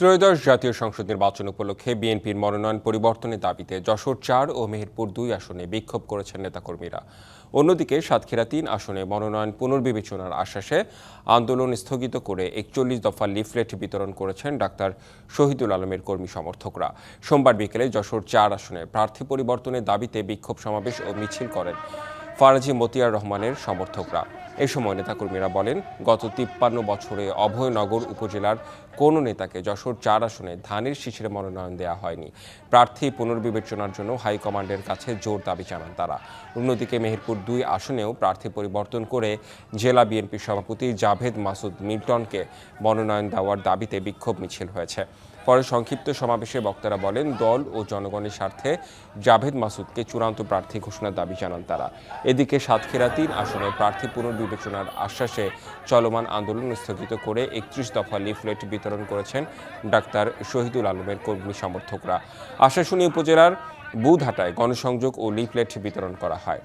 ত্রয়োদশ জাতীয় সংসদ নির্বাচন উপলক্ষে বিএনপির মনোনয়ন পরিবর্তনের দাবিতে যশোর চার ও মেহেরপুর দুই আসনে বিক্ষোভ করেছেন নেতাকর্মীরা। অন্যদিকে সাতক্ষীরা তিন আসনে মনোনয়ন পুনর্বিবেচনার আশ্বাসে আন্দোলন স্থগিত করে একচল্লিশ দফা লিফলেট বিতরণ করেছেন ডাক্তার শহীদুল আলমের কর্মী সমর্থকরা। সোমবার বিকেলে যশোর চার আসনে প্রার্থী পরিবর্তনের দাবিতে বিক্ষোভ সমাবেশ ও মিছিল করেন ফারাজি মতিয়ার রহমানের সমর্থকরা। এ সময় নেতাকর্মীরা বলেন, গত তিপ্পান্ন বছরে অভয়নগর উপজেলার কোনো নেতাকে যশোর চার আসনে ধানের শিশিরে মনোনয়ন দেওয়া হয়নি। প্রার্থী পুনর্বিবেচনার জন্য হাইকমান্ডের কাছে জোর দাবি জানান তারা। অন্যদিকে মেহেরপুর দুই আসনেও প্রার্থী পরিবর্তন করে জেলা বিএনপি সভাপতি জাভেদ মাসুদ মিল্টনকে মনোনয়ন দেওয়ার দাবিতে বিক্ষোভ মিছিল হয়েছে। পরে সংক্ষিপ্ত সমাবেশে বক্তারা বলেন, দল ও জনগণের স্বার্থে জাভেদ মাসুদকে চূড়ান্ত প্রার্থী ঘোষণার দাবি জানান তারা। এদিকে সাতক্ষীরা তিন আসনে প্রার্থী পুনর্বিবেচনার আশ্বাসে চলমান আন্দোলন স্থগিত করে একত্রিশ দফা লিফলেট বিতরণ করেছেন ডাক্তার শহীদুল আলমের কর্মী সমর্থকরা। আশাশুনি উপজেলার বুধহাটায় গণসংযোগ ও লিফলেট বিতরণ করা হয়।